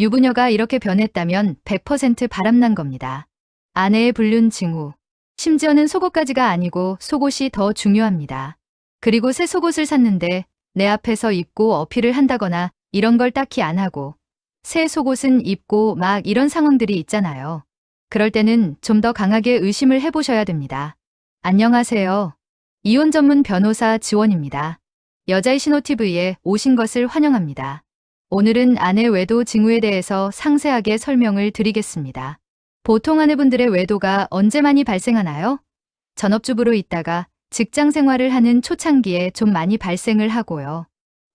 유부녀가 이렇게 변했다면 100% 바람난 겁니다. 아내의 불륜 징후. 심지어는 속옷까지가 아니고 속옷이 더 중요합니다. 그리고 새 속옷을 샀는데 내 앞에서 입고 어필을 한다거나 이런 걸 딱히 안 하고 새 속옷은 입고 막 이런 상황들이 있잖아요. 그럴 때는 좀 더 강하게 의심을 해보셔야 됩니다. 안녕하세요. 이혼 전문 변호사 지원입니다. 여자의 신호TV에 오신 것을 환영합니다. 오늘은 아내 외도 징후에 대해서 상세하게 설명을 드리겠습니다. 보통 아내분들의 외도가 언제 많이 발생하나요? 전업주부로 있다가 직장 생활을 하는 초창기에 좀 많이 발생을 하고요.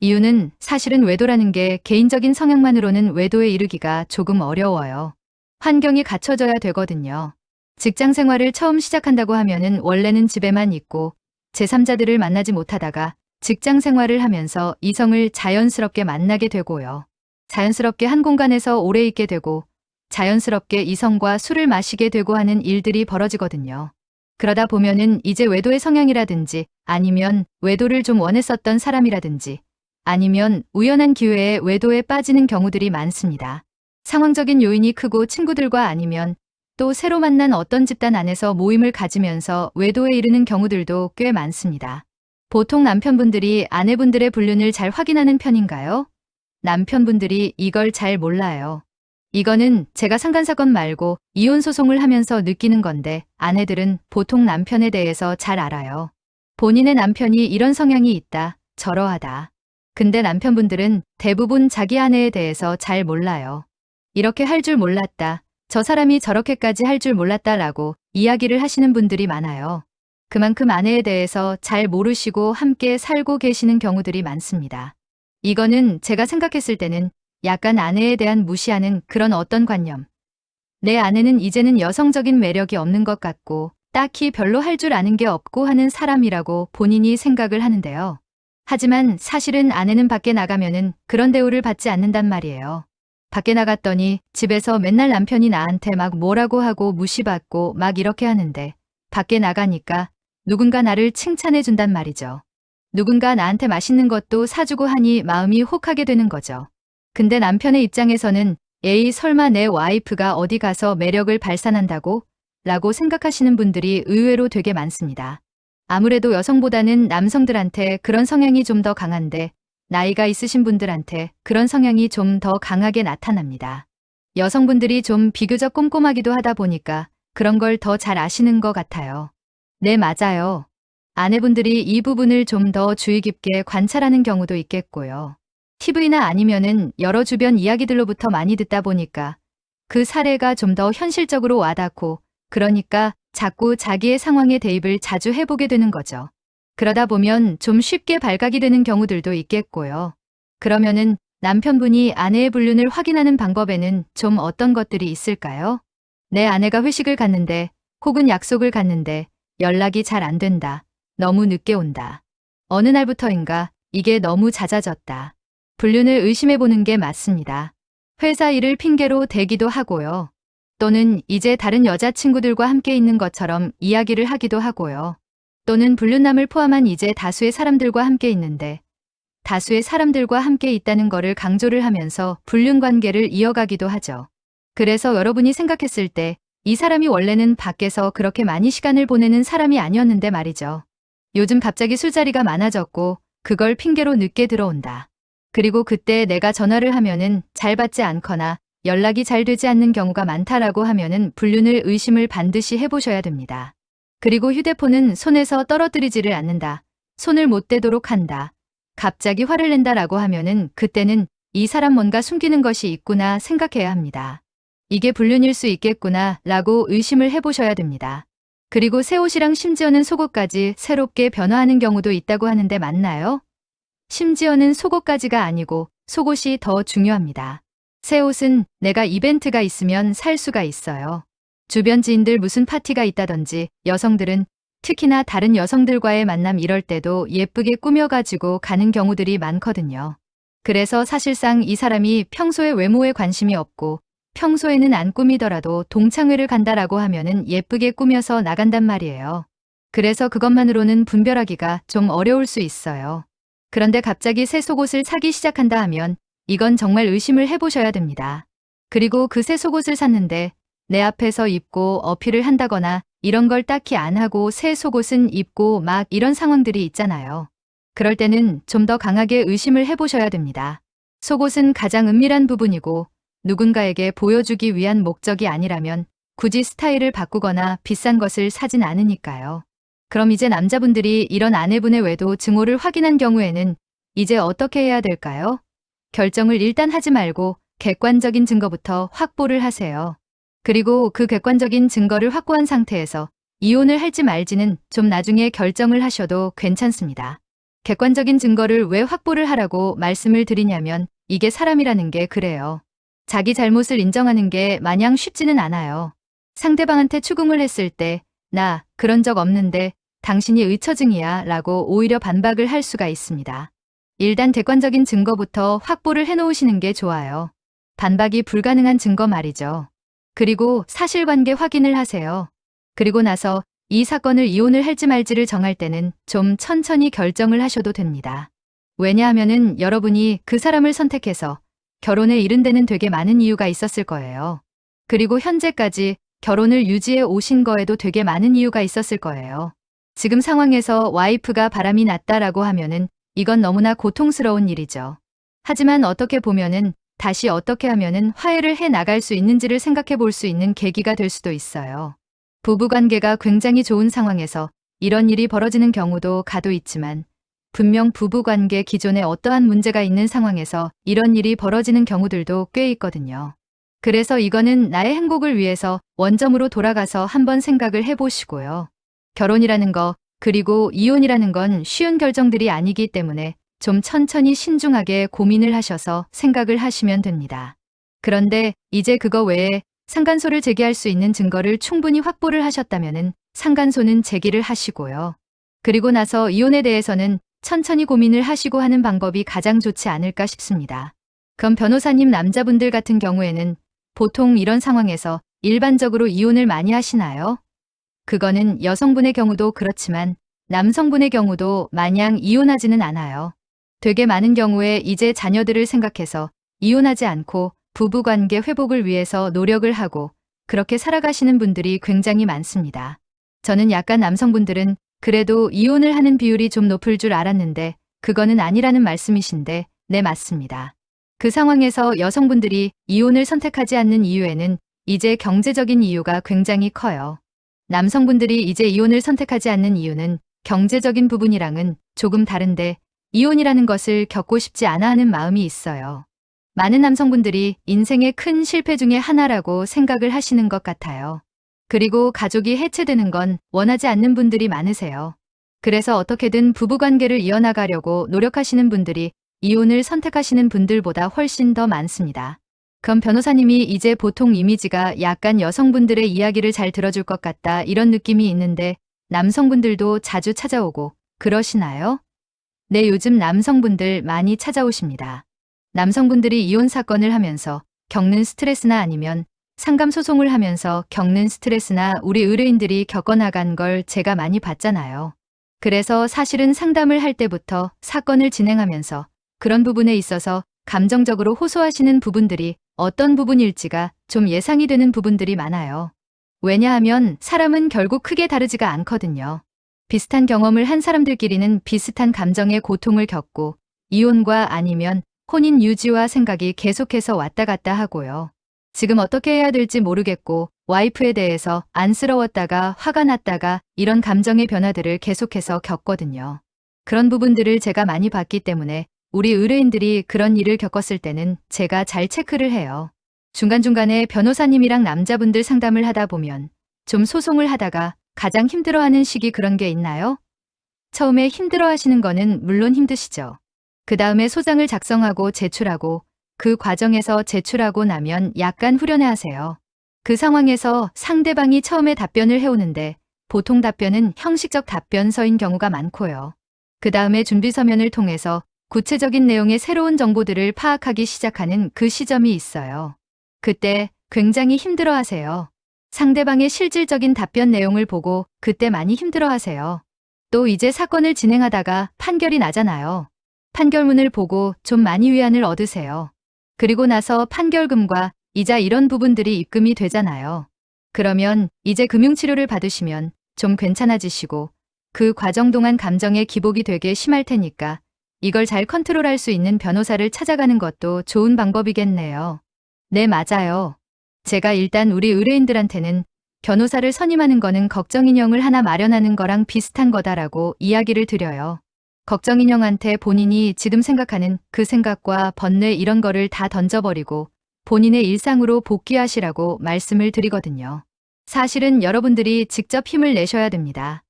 이유는 사실은 외도라는 게 개인적인 성향만으로는 외도에 이르기가 조금 어려워요. 환경이 갖춰져야 되거든요. 직장 생활을 처음 시작한다고 하면은 원래는 집에만 있고 제3자들을 만나지 못하다가 직장 생활을 하면서 이성을 자연스럽게 만나게 되고요. 자연스럽게 한 공간에서 오래 있게 되고 자연스럽게 이성과 술을 마시게 되고 하는 일들이 벌어지거든요. 그러다 보면은 이제 외도의 성향이라든지 아니면 외도를 좀 원했었던 사람이라든지 아니면 우연한 기회에 외도에 빠지는 경우들이 많습니다. 상황적인 요인이 크고 친구들과 아니면 또 새로 만난 어떤 집단 안에서 모임을 가지면서 외도에 이르는 경우들도 꽤 많습니다. 보통 남편분들이 아내분들의 불륜을 잘 확인하는 편인가요? 남편분들이 이걸 잘 몰라요. 이거는 제가 상간사건 말고 이혼 소송을 하면서 느끼는 건데 아내들은 보통 남편에 대해서 잘 알아요. 본인의 남편이 이런 성향이 있다, 저러하다. 근데 남편분들은 대부분 자기 아내에 대해서 잘 몰라요. 이렇게 할 줄 몰랐다. 저 사람이 저렇게까지 할 줄 몰랐다라고 이야기를 하시는 분들이 많아요. 그만큼 아내에 대해서 잘 모르시고 함께 살고 계시는 경우들이 많습니다. 이거는 제가 생각했을 때는 약간 아내에 대한 무시하는 그런 어떤 관념. 내 아내는 이제는 여성적인 매력이 없는 것 같고 딱히 별로 할 줄 아는 게 없고 하는 사람이라고 본인이 생각을 하는데요. 하지만 사실은 아내는 밖에 나가면은 그런 대우를 받지 않는단 말이에요. 밖에 나갔더니 집에서 맨날 남편이 나한테 막 뭐라고 하고 무시받고 막 이렇게 하는데 밖에 나가니까 누군가 나를 칭찬해 준단 말이죠. 누군가 나한테 맛있는 것도 사주고 하니 마음이 혹하게 되는 거죠. 근데 남편의 입장에서는 에이 설마 내 와이프가 어디 가서 매력을 발산한다고? 라고 생각하시는 분들이 의외로 되게 많습니다. 아무래도 여성보다는 남성들한테 그런 성향이 좀 더 강한데 나이가 있으신 분들한테 그런 성향이 좀 더 강하게 나타납니다. 여성분들이 좀 비교적 꼼꼼하기도 하다 보니까 그런 걸 더 잘 아시는 것 같아요. 네, 맞아요. 아내분들이 이 부분을 좀 더 주의 깊게 관찰하는 경우도 있겠고요. TV나 아니면은 여러 주변 이야기들로부터 많이 듣다 보니까 그 사례가 좀 더 현실적으로 와닿고 그러니까 자꾸 자기의 상황에 대입을 자주 해보게 되는 거죠. 그러다 보면 좀 쉽게 발각이 되는 경우들도 있겠고요. 그러면은 남편분이 아내의 불륜을 확인하는 방법에는 좀 어떤 것들이 있을까요? 내 아내가 회식을 갔는데 혹은 약속을 갔는데 연락이 잘 안 된다. 너무 늦게 온다. 어느 날부터인가 이게 너무 잦아졌다. 불륜을 의심해 보는 게 맞습니다. 회사 일을 핑계로 대기도 하고요. 또는 이제 다른 여자친구들과 함께 있는 것처럼 이야기를 하기도 하고요. 또는 불륜남을 포함한 이제 다수의 사람들과 함께 있는데 다수의 사람들과 함께 있다는 거를 강조를 하면서 불륜 관계를 이어가기도 하죠. 그래서 여러분이 생각했을 때 이 사람이 원래는 밖에서 그렇게 많이 시간을 보내는 사람이 아니었는데 말이죠. 요즘 갑자기 술자리가 많아졌고 그걸 핑계로 늦게 들어온다. 그리고 그때 내가 전화를 하면은 잘 받지 않거나 연락이 잘 되지 않는 경우가 많다라고 하면은 불륜을 의심을 반드시 해보셔야 됩니다. 그리고 휴대폰은 손에서 떨어뜨리지를 않는다. 손을 못 대도록 한다. 갑자기 화를 낸다라고 하면은 그때는 이 사람 뭔가 숨기는 것이 있구나 생각해야 합니다. 이게 불륜일 수 있겠구나 라고 의심을 해보셔야 됩니다. 그리고 새 옷이랑 심지어는 속옷까지 새롭게 변화하는 경우도 있다고 하는데 맞나요? 심지어는 속옷까지가 아니고 속옷이 더 중요합니다. 새 옷은 내가 이벤트가 있으면 살 수가 있어요. 주변 지인들 무슨 파티가 있다든지 여성들은 특히나 다른 여성들과의 만남 이럴 때도 예쁘게 꾸며가지고 가는 경우들이 많거든요. 그래서 사실상 이 사람이 평소에 외모에 관심이 없고 평소에는 안 꾸미더라도 동창회를 간다라고 하면은 예쁘게 꾸며서 나간단 말이에요. 그래서 그것만으로는 분별하기가 좀 어려울 수 있어요. 그런데 갑자기 새 속옷을 사기 시작한다 하면 이건 정말 의심을 해보셔야 됩니다. 그리고 그 새 속옷을 샀는데 내 앞에서 입고 어필을 한다거나 이런 걸 딱히 안 하고 새 속옷은 입고 막 이런 상황들이 있잖아요. 그럴 때는 좀 더 강하게 의심을 해보셔야 됩니다. 속옷은 가장 은밀한 부분이고 누군가에게 보여주기 위한 목적이 아니라면 굳이 스타일을 바꾸거나 비싼 것을 사진 않으니까요. 그럼 이제 남자분들이 이런 아내분의 외도 증오를 확인한 경우에는 이제 어떻게 해야 될까요? 결정을 일단 하지 말고 객관적인 증거부터 확보를 하세요. 그리고 그 객관적인 증거를 확보한 상태에서 이혼을 할지 말지는 좀 나중에 결정을 하셔도 괜찮습니다. 객관적인 증거를 왜 확보를 하라고 말씀을 드리냐면 이게 사람이라는 게 그래요. 자기 잘못을 인정하는 게 마냥 쉽지는 않아요. 상대방한테 추궁을 했을 때, 나 그런 적 없는데 당신이 의처증이야 라고 오히려 반박을 할 수가 있습니다. 일단 객관적인 증거부터 확보를 해놓으시는 게 좋아요. 반박이 불가능한 증거 말이죠. 그리고 사실관계 확인을 하세요. 그리고 나서 이 사건을 이혼을 할지 말지를 정할 때는 좀 천천히 결정을 하셔도 됩니다. 왜냐하면은 여러분이 그 사람을 선택해서 결혼에 이른 데는 되게 많은 이유가 있었을 거예요. 그리고 현재까지 결혼을 유지해 오신 거에도 되게 많은 이유가 있었을 거예요. 지금 상황에서 와이프가 바람이 났다라고 하면은 이건 너무나 고통스러운 일이죠. 하지만 어떻게 보면은 다시 어떻게 하면은 화해를 해 나갈 수 있는지를 생각해 볼 수 있는 계기가 될 수도 있어요. 부부 관계가 굉장히 좋은 상황에서 이런 일이 벌어지는 경우도 가도 있지만 분명 부부 관계 기존에 어떠한 문제가 있는 상황에서 이런 일이 벌어지는 경우들도 꽤 있거든요. 그래서 이거는 나의 행복을 위해서 원점으로 돌아가서 한번 생각을 해보시고요. 결혼이라는 거, 그리고 이혼이라는 건 쉬운 결정들이 아니기 때문에 좀 천천히 신중하게 고민을 하셔서 생각을 하시면 됩니다. 그런데 이제 그거 외에 상간소를 제기할 수 있는 증거를 충분히 확보를 하셨다면 상간소는 제기를 하시고요. 그리고 나서 이혼에 대해서는 천천히 고민을 하시고 하는 방법이 가장 좋지 않을까 싶습니다. 그럼 변호사님 남자분들 같은 경우에는 보통 이런 상황에서 일반적으로 이혼을 많이 하시나요? 그거는 여성분의 경우도 그렇지만 남성분의 경우도 마냥 이혼하지는 않아요. 되게 많은 경우에 이제 자녀들을 생각해서 이혼하지 않고 부부관계 회복을 위해서 노력을 하고 그렇게 살아가시는 분들이 굉장히 많습니다. 저는 약간 남성분들은 그래도 이혼을 하는 비율이 좀 높을 줄 알았는데 그거는 아니라는 말씀이신데 네 맞습니다. 그 상황에서 여성분들이 이혼을 선택하지 않는 이유에는 이제 경제적인 이유가 굉장히 커요. 남성분들이 이제 이혼을 선택하지 않는 이유는 경제적인 부분이랑은 조금 다른데 이혼이라는 것을 겪고 싶지 않아 하는 마음이 있어요. 많은 남성분들이 인생의 큰 실패 중에 하나라고 생각을 하시는 것 같아요. 그리고 가족이 해체되는 건 원하지 않는 분들이 많으세요. 그래서 어떻게든 부부관계를 이어나가려고 노력하시는 분들이 이혼을 선택하시는 분들보다 훨씬 더 많습니다. 그럼 변호사님이 이제 보통 이미지가 약간 여성분들의 이야기를 잘 들어줄 것 같다 이런 느낌이 있는데 남성분들도 자주 찾아오고 그러시나요? 네, 요즘 남성분들 많이 찾아오십니다. 남성분들이 이혼 사건을 하면서 겪는 스트레스나 아니면 상감 소송을 하면서 겪는 스트레스나 우리 의뢰인들이 겪어나간 걸 제가 많이 봤잖아요. 그래서 사실은 상담을 할 때부터 사건을 진행하면서 그런 부분에 있어서 감정적으로 호소하시는 부분들이 어떤 부분일지가 좀 예상이 되는 부분들이 많아요. 왜냐하면 사람은 결국 크게 다르지가 않거든요. 비슷한 경험을 한 사람들끼리는 비슷한 감정의 고통을 겪고 이혼과 아니면 혼인 유지와 생각이 계속해서 왔다 갔다 하고요. 지금 어떻게 해야 될지 모르겠고 와이프에 대해서 안쓰러웠다가 화가 났다가 이런 감정의 변화들을 계속해서 겪거든요. 그런 부분들을 제가 많이 봤기 때문에 우리 의뢰인들이 그런 일을 겪었을 때는 제가 잘 체크를 해요. 중간중간에 변호사님이랑 남자분들 상담을 하다 보면 좀 소송을 하다가 가장 힘들어하는 시기 그런 게 있나요? 처음에 힘들어하시는 거는 물론 힘드시죠. 그 다음에 소장을 작성하고 제출하고 그 과정에서 제출하고 나면 약간 후련해 하세요. 그 상황에서 상대방이 처음에 답변을 해오는데 보통 답변은 형식적 답변서인 경우가 많고요. 그 다음에 준비 서면을 통해서 구체적인 내용의 새로운 정보들을 파악하기 시작하는 그 시점이 있어요. 그때 굉장히 힘들어 하세요. 상대방의 실질적인 답변 내용을 보고 그때 많이 힘들어 하세요. 또 이제 사건을 진행하다가 판결이 나잖아요. 판결문을 보고 좀 많이 위안을 얻으세요. 그리고 나서 판결금과 이자 이런 부분들이 입금이 되잖아요. 그러면 이제 금융치료를 받으시면 좀 괜찮아지시고 그 과정 동안 감정의 기복이 되게 심할 테니까 이걸 잘 컨트롤할 수 있는 변호사를 찾아가는 것도 좋은 방법이겠네요. 네, 맞아요. 제가 일단 우리 의뢰인들한테는 변호사를 선임하는 거는 걱정 인형을 하나 마련하는 거랑 비슷한 거다라고 이야기를 드려요. 걱정인형한테 본인이 지금 생각하는 그 생각과 번뇌 이런 거를 다 던져버리고 본인의 일상으로 복귀하시라고 말씀을 드리거든요. 사실은 여러분들이 직접 힘을 내셔야 됩니다.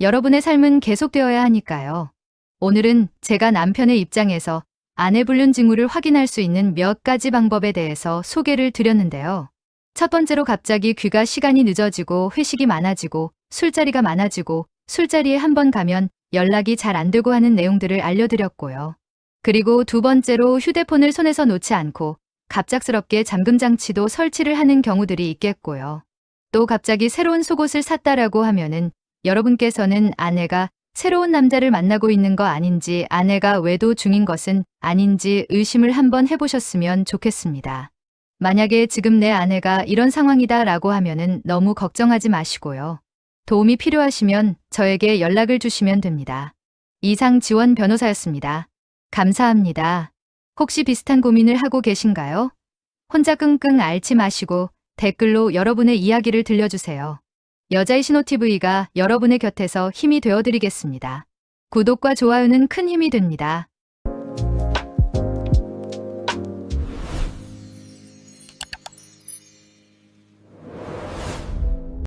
여러분의 삶은 계속되어야 하니까요. 오늘은 제가 남편의 입장에서 아내 불륜 징후를 확인할 수 있는 몇 가지 방법에 대해서 소개를 드렸는데요. 첫 번째로 갑자기 귀가 시간이 늦어지고 회식이 많아지고 술자리가 많아지고 술자리에 한 번 가면 연락이 잘 안 되고 하는 내용들을 알려드렸고요. 그리고 두 번째로 휴대폰을 손에서 놓지 않고 갑작스럽게 잠금 장치도 설치를 하는 경우들이 있겠고요. 또 갑자기 새로운 속옷을 샀다라고 하면은 여러분께서는 아내가 새로운 남자를 만나고 있는 거 아닌지 아내가 외도 중인 것은 아닌지 의심을 한번 해보셨으면 좋겠습니다. 만약에 지금 내 아내가 이런 상황이다 라고 하면은 너무 걱정하지 마시고요. 도움이 필요하시면 저에게 연락을 주시면 됩니다. 이상 지원 변호사였습니다. 감사합니다. 혹시 비슷한 고민을 하고 계신가요? 혼자 끙끙 앓지 마시고 댓글로 여러분의 이야기를 들려주세요. 여자의 신호TV가 여러분의 곁에서 힘이 되어드리겠습니다. 구독과 좋아요는 큰 힘이 됩니다.